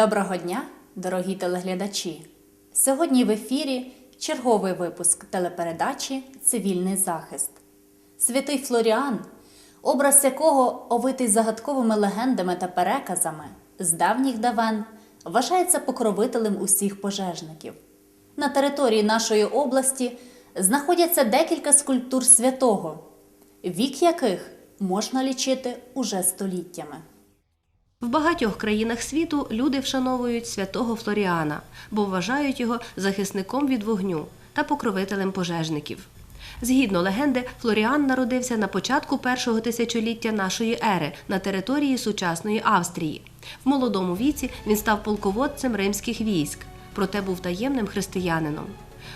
Доброго дня, дорогі телеглядачі! Сьогодні в ефірі черговий випуск телепередачі Цивільний захист. Святий Флоріан, образ якого овитий загадковими легендами та переказами з давніх давен, вважається покровителем усіх пожежників. На території нашої області знаходяться декілька скульптур святого, вік яких можна лічити уже століттями. В багатьох країнах світу люди вшановують святого Флоріана, бо вважають його захисником від вогню та покровителем пожежників. Згідно легенди, Флоріан народився на початку першого тисячоліття нашої ери на території сучасної Австрії. В молодому віці він став полководцем римських військ, проте був таємним християнином.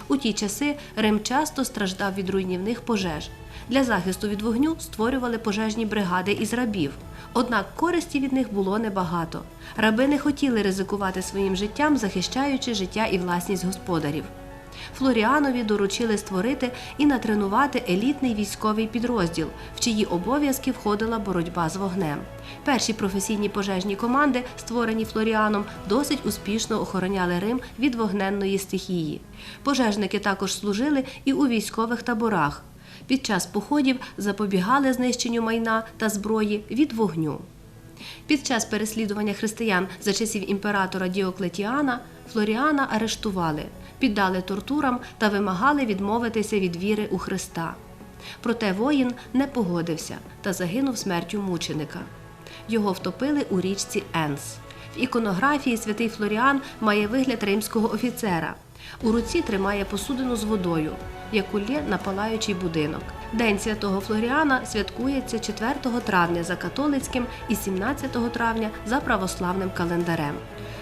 У ті часи Рим часто страждав від руйнівних пожеж. Для захисту від вогню створювали пожежні бригади із рабів. Однак користі від них було небагато. Раби не хотіли ризикувати своїм життям, захищаючи життя і власність господарів. Флоріанові доручили створити і натренувати елітний військовий підрозділ, в чиї обов'язки входила боротьба з вогнем. Перші професійні пожежні команди, створені Флоріаном, досить успішно охороняли Рим від вогненної стихії. Пожежники також служили і у військових таборах. Під час походів запобігали знищенню майна та зброї від вогню. Під час переслідування християн за часів імператора Діоклетіана Флоріана арештували, піддали тортурам та вимагали відмовитися від віри у Христа. Проте воїн не погодився та загинув смертю мученика. Його втопили у річці Енс. В іконографії святий Флоріан має вигляд римського офіцера. У руці тримає посудину з водою, яку лє на палаючий будинок. День святого Флоріана святкується 4 травня за католицьким і 17 травня за православним календарем.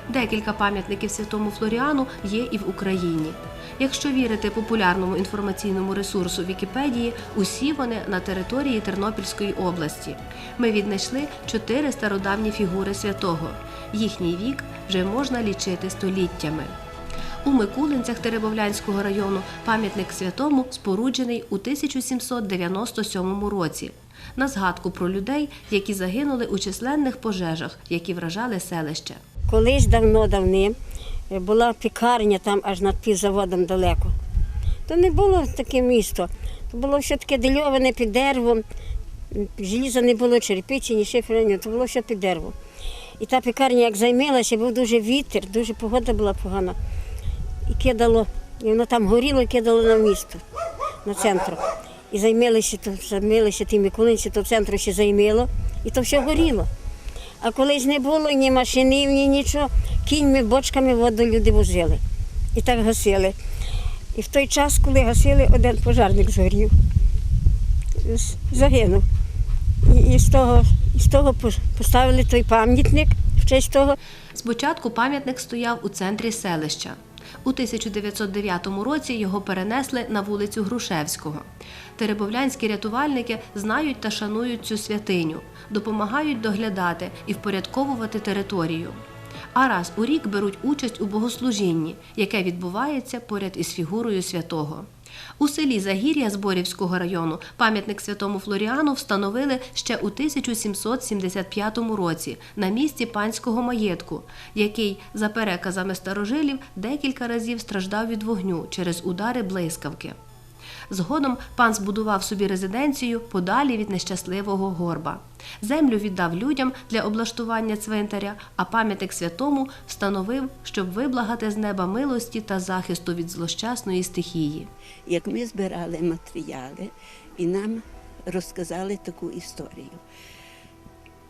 Декілька пам'ятників святому Флоріану є і в Україні. Якщо вірити популярному інформаційному ресурсу Вікіпедії, усі вони на території Тернопільської області. Ми віднайшли чотири стародавні фігури святого. Їхній вік вже можна лічити століттями. У Микулинцях Теребовлянського району пам'ятник святому споруджений у 1797 році. На згадку про людей, які загинули у численних пожежах, які вражали селище. Колись давно-давним е, була пікарня там аж над півзаводом далеко. То не було таке місто. То було все таке дельоване під деревом. Желіза не було, черепиці, ні шифера, ні, то було все під деревом. І та пекарня, як займилася, був дуже вітер, дуже погода була погана. І кидало, і воно там горіло, і кидало на місто, на центр. І займилися, то, займилися ті миколинці, то центру ще займило, і то все горіло. А колись не було ні машини, ні нічого. Кіньми, бочками воду люди возили. І так гасили. І в той час, коли гасили, один пожарник згорів. Загинув. І, і, з того, і з того поставили той пам'ятник в честь того. Спочатку пам'ятник стояв у центрі селища. У 1909 році його перенесли на вулицю Грушевського. Теребовлянські рятувальники знають та шанують цю святиню, допомагають доглядати і впорядковувати територію. А раз у рік беруть участь у богослужінні, яке відбувається поряд із фігурою святого. У селі Загір'я Зборівського району пам'ятник святому Флоріану встановили ще у 1775 році на місці панського маєтку, який, за переказами старожилів, декілька разів страждав від вогню через удари блискавки. Згодом пан збудував собі резиденцію подалі від нещасливого горба. Землю віддав людям для облаштування цвинтаря, а пам'ятник святому встановив, щоб виблагати з неба милості та захисту від злощасної стихії. як ми збирали матеріали і нам розказали таку історію.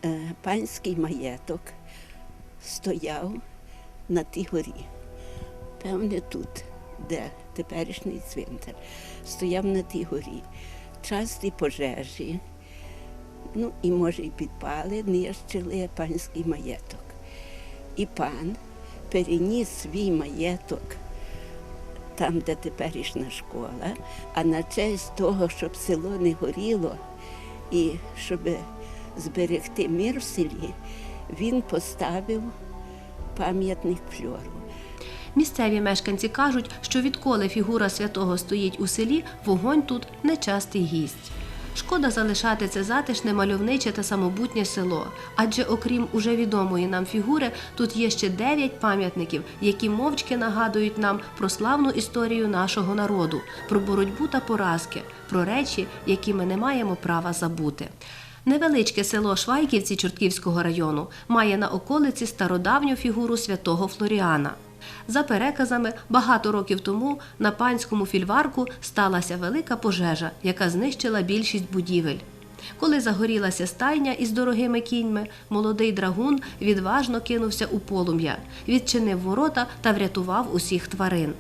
Е, Панський маєток стояв на тій горі. Певне, тут, де теперішній цвинтар, стояв на тій горі. Часті пожежі, ну і може і підпали, нищили панський маєток. І пан переніс свій маєток там, де теперішня школа, а на честь того, щоб село не горіло і щоб зберегти мир в селі, він поставив пам'ятник фльору. Місцеві мешканці кажуть, що відколи фігура святого стоїть у селі, вогонь тут нечастий гість. Шкода залишати це затишне, мальовниче та самобутнє село. Адже окрім уже відомої нам фігури, тут є ще дев'ять пам'ятників, які мовчки нагадують нам про славну історію нашого народу, про боротьбу та поразки, про речі, які ми не маємо права забути. Невеличке село Швайківці Чортківського району має на околиці стародавню фігуру святого Флоріана. За переказами, багато років тому на панському фільварку сталася велика пожежа, яка знищила більшість будівель. Коли загорілася стайня із дорогими кіньми, молодий драгун відважно кинувся у полум'я, відчинив ворота та врятував усіх тварин.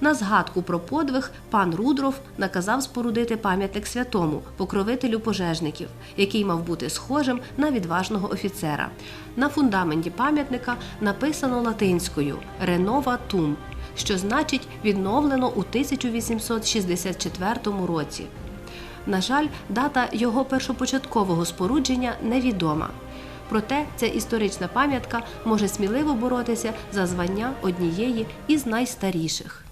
На згадку про подвиг пан Рудров наказав спорудити пам'ятник святому, покровителю пожежників, який мав бути схожим на відважного офіцера. На фундаменті пам'ятника написано латинською Ренова Тум, що значить відновлено у 1864 році. На жаль, дата його першопочаткового спорудження невідома. Проте ця історична пам'ятка може сміливо боротися за звання однієї із найстаріших.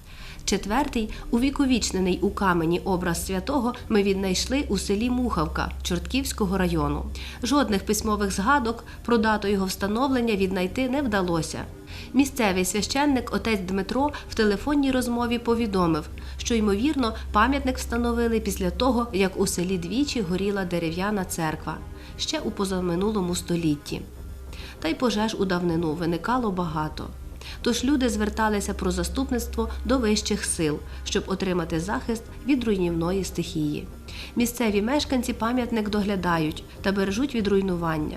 Четвертий, увіковічнений у камені образ святого ми віднайшли у селі Мухавка Чортківського району. Жодних письмових згадок про дату його встановлення віднайти не вдалося. Місцевий священник отець Дмитро в телефонній розмові повідомив, що ймовірно пам'ятник встановили після того, як у селі двічі горіла дерев'яна церква ще у позаминулому столітті. Та й пожеж у давнину виникало багато. Тож люди зверталися про заступництво до вищих сил, щоб отримати захист від руйнівної стихії. Місцеві мешканці пам'ятник доглядають та бережуть від руйнування.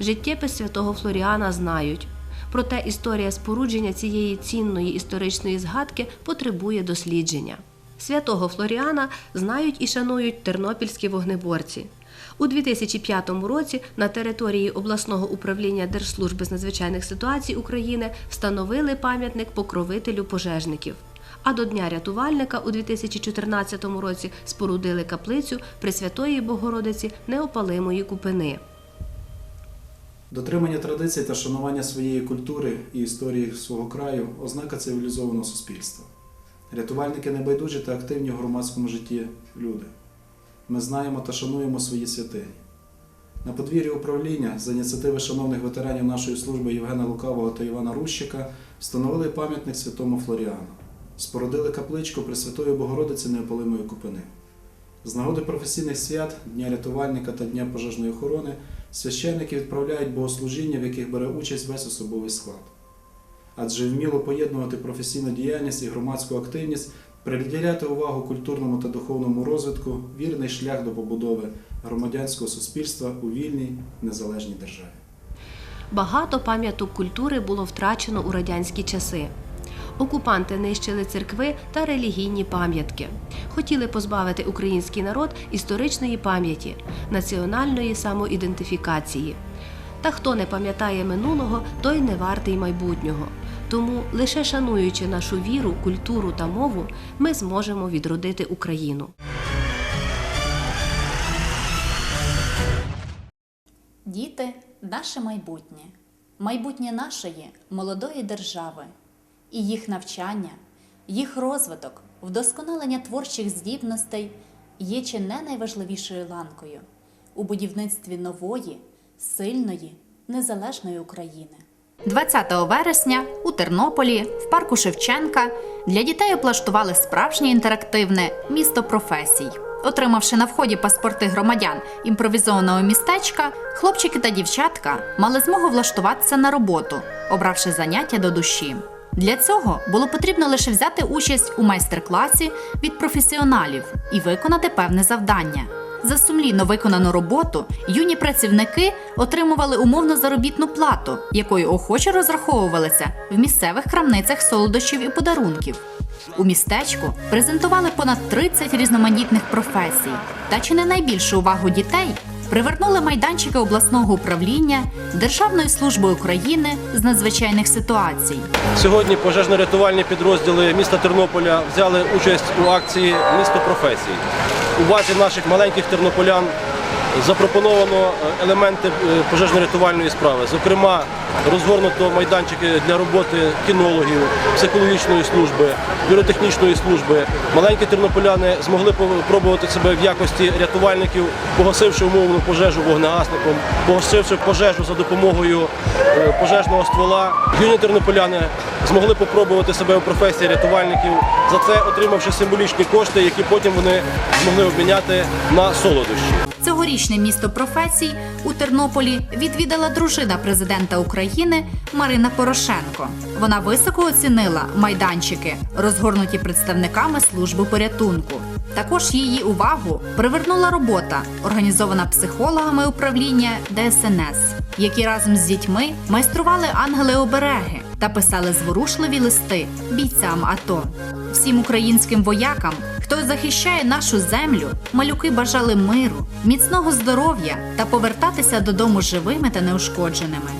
Життєпис святого Флоріана знають. Проте історія спорудження цієї цінної історичної згадки потребує дослідження. Святого Флоріана знають і шанують тернопільські вогнеборці. У 2005 році на території обласного управління Держслужби з надзвичайних ситуацій України встановили пам'ятник покровителю пожежників. А до Дня рятувальника у 2014 році спорудили каплицю Пресвятої Богородиці Неопалимої Купини. Дотримання традицій та шанування своєї культури і історії свого краю ознака цивілізованого суспільства. Рятувальники небайдужі та активні в громадському житті люди. Ми знаємо та шануємо свої святині. На подвір'ї управління за ініціативи шановних ветеранів нашої служби Євгена Лукавого та Івана Рущика встановили пам'ятник святому Флоріану, спорудили капличку Пресвятої Богородиці Неопалимої Купини. З нагоди професійних свят, Дня рятувальника та Дня пожежної охорони священники відправляють богослужіння, в яких бере участь весь особовий склад. Адже вміло поєднувати професійну діяльність і громадську активність, приділяти увагу культурному та духовному розвитку вірний шлях до побудови громадянського суспільства у вільній незалежній державі. Багато пам'яток культури було втрачено у радянські часи. Окупанти нищили церкви та релігійні пам'ятки. Хотіли позбавити український народ історичної пам'яті, національної самоідентифікації. Та хто не пам'ятає минулого, той не вартий майбутнього. Тому, лише шануючи нашу віру, культуру та мову, ми зможемо відродити Україну. Діти наше майбутнє, майбутнє нашої молодої держави, і їх навчання, їх розвиток, вдосконалення творчих здібностей є чи не найважливішою ланкою у будівництві нової, сильної, незалежної України. 20 вересня у Тернополі в парку Шевченка для дітей облаштували справжнє інтерактивне місто професій. Отримавши на вході паспорти громадян імпровізованого містечка, хлопчики та дівчатка мали змогу влаштуватися на роботу, обравши заняття до душі. Для цього було потрібно лише взяти участь у майстер-класі від професіоналів і виконати певне завдання. За сумлінно виконану роботу юні працівники отримували умовну заробітну плату, якою охоче розраховувалися в місцевих крамницях солодощів і подарунків. У містечку презентували понад 30 різноманітних професій. Та чи не найбільшу увагу дітей привернули майданчики обласного управління Державної служби України з надзвичайних ситуацій. Сьогодні пожежно-рятувальні підрозділи міста Тернополя взяли участь у акції Місто професій. У базі наших маленьких тернополян запропоновано е, елементи е, пожежно-рятувальної справи. Зокрема, розгорнуто майданчики для роботи кінологів, психологічної служби, піротехнічної служби. Маленькі тернополяни змогли спробувати себе в якості рятувальників, погасивши умовну пожежу вогнегасником, погасивши пожежу за допомогою е, пожежного ствола. Юні тернополяни змогли попробувати себе у професії рятувальників, за це отримавши символічні кошти, які потім вони змогли обміняти на солодощі. Цьогорічне місто професій у Тернополі відвідала дружина президента України Марина Порошенко. Вона високо оцінила майданчики, розгорнуті представниками служби порятунку. Також її увагу привернула робота, організована психологами управління ДСНС, які разом з дітьми майстрували ангели-обереги та писали зворушливі листи бійцям АТО. Всім українським воякам, хто захищає нашу землю, малюки бажали миру, міцного здоров'я та повертатися додому живими та неушкодженими.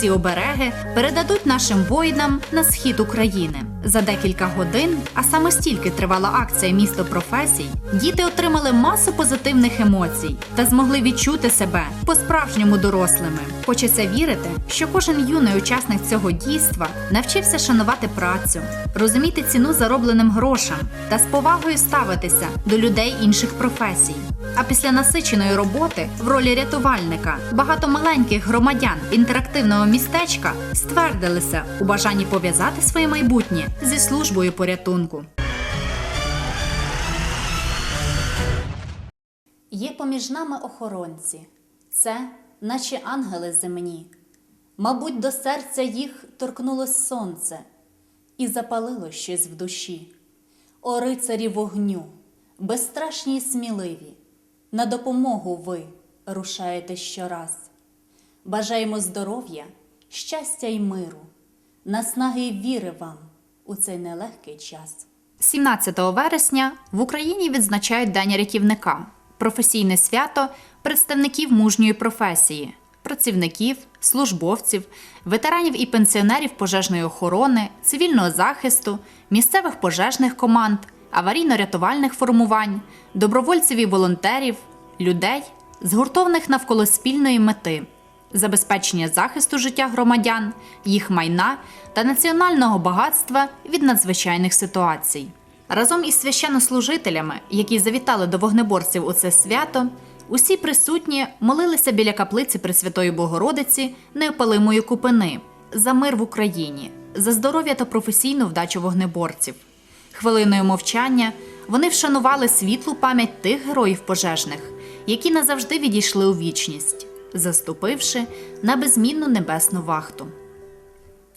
Ці обереги передадуть нашим воїнам на схід України. За декілька годин, а саме стільки тривала акція місто професій, діти отримали масу позитивних емоцій та змогли відчути себе по-справжньому дорослими. Хочеться вірити, що кожен юний учасник цього дійства навчився шанувати працю, розуміти ціну заробленим грошам та з повагою ставитися до людей інших професій. А після насиченої роботи в ролі рятувальника багато маленьких громадян інтерактивного містечка ствердилися у бажанні пов'язати своє майбутнє зі службою порятунку. Є поміж нами охоронці, це наче ангели земні. Мабуть, до серця їх торкнулось сонце і запалило щось в душі. О рицарі вогню, безстрашні й сміливі, на допомогу ви рушаєте щораз. Бажаємо здоров'я, щастя й миру, наснаги й віри вам у цей нелегкий час. 17 вересня в Україні відзначають День рятівника, професійне свято представників мужньої професії, працівників, службовців, ветеранів і пенсіонерів пожежної охорони, цивільного захисту, місцевих пожежних команд, аварійно-рятувальних формувань, добровольців і волонтерів, людей, згуртованих навколо спільної мети забезпечення захисту життя громадян, їх майна та національного багатства від надзвичайних ситуацій. Разом із священнослужителями, які завітали до вогнеборців у це свято, усі присутні молилися біля каплиці Пресвятої Богородиці неопалимої купини за мир в Україні, за здоров'я та професійну вдачу вогнеборців. Хвилиною мовчання вони вшанували світлу пам'ять тих героїв пожежних, які назавжди відійшли у вічність, заступивши на безмінну небесну вахту.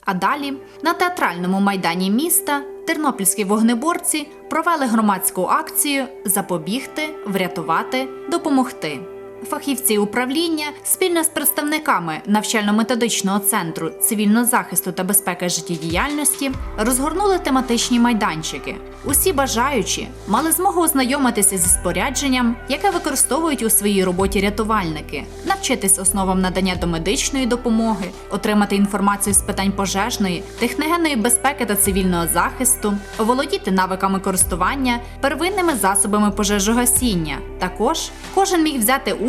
А далі на театральному майдані міста тернопільські вогнеборці провели громадську акцію Запобігти, врятувати, допомогти. Фахівці управління спільно з представниками навчально-методичного центру цивільного захисту та безпеки життєдіяльності розгорнули тематичні майданчики. Усі бажаючі мали змогу ознайомитися зі спорядженням, яке використовують у своїй роботі рятувальники, навчитись основам надання домедичної допомоги, отримати інформацію з питань пожежної, техногенної безпеки та цивільного захисту, оволодіти навиками користування первинними засобами пожежогасіння. Також кожен міг взяти участь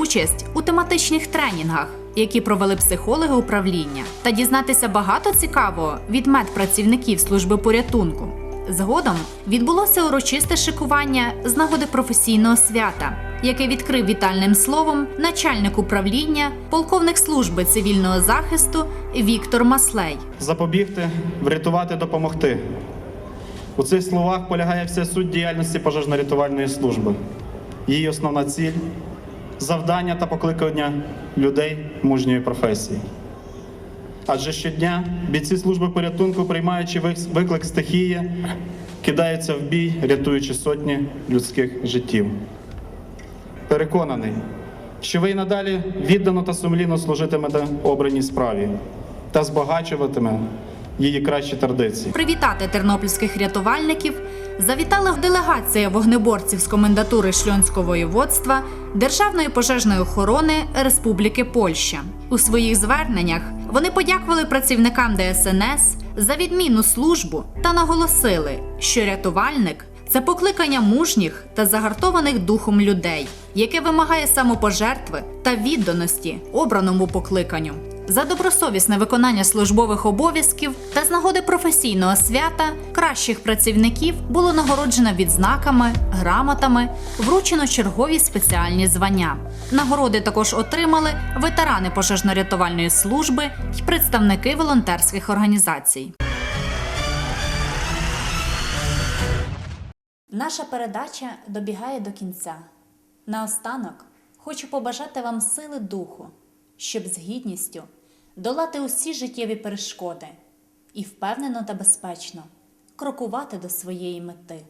у тематичних тренінгах. Які провели психологи управління, та дізнатися багато цікавого від медпрацівників служби порятунку. Згодом відбулося урочисте шикування з нагоди професійного свята, яке відкрив вітальним словом начальник управління, полковник служби цивільного захисту Віктор Маслей. запобігти, врятувати, допомогти. У цих словах полягає вся суть діяльності пожежно-рятувальної служби. Її основна ціль завдання та покликання людей мужньої професії. Адже щодня бійці служби порятунку, приймаючи виклик стихії, кидаються в бій, рятуючи сотні людських життів. Переконаний, що ви й надалі віддано та сумлінно служитимете обраній справі та збагачуватиме її кращі традиції. Привітати тернопільських рятувальників завітала делегація вогнеборців з комендатури Шльонського воєводства Державної пожежної охорони Республіки Польща. У своїх зверненнях вони подякували працівникам ДСНС за відмінну службу та наголосили, що рятувальник Це покликання мужніх та загартованих духом людей, яке вимагає самопожертви та відданості обраному покликанню. За добросовісне виконання службових обов'язків та з нагоди професійного свята кращих працівників було нагороджено відзнаками, грамотами, вручено чергові спеціальні звання. Нагороди також отримали ветерани пожежно-рятувальної служби й представники волонтерських організацій. Наша передача добігає до кінця. Наостанок хочу побажати вам сили духу, щоб з гідністю долати усі життєві перешкоди і впевнено та безпечно крокувати до своєї мети.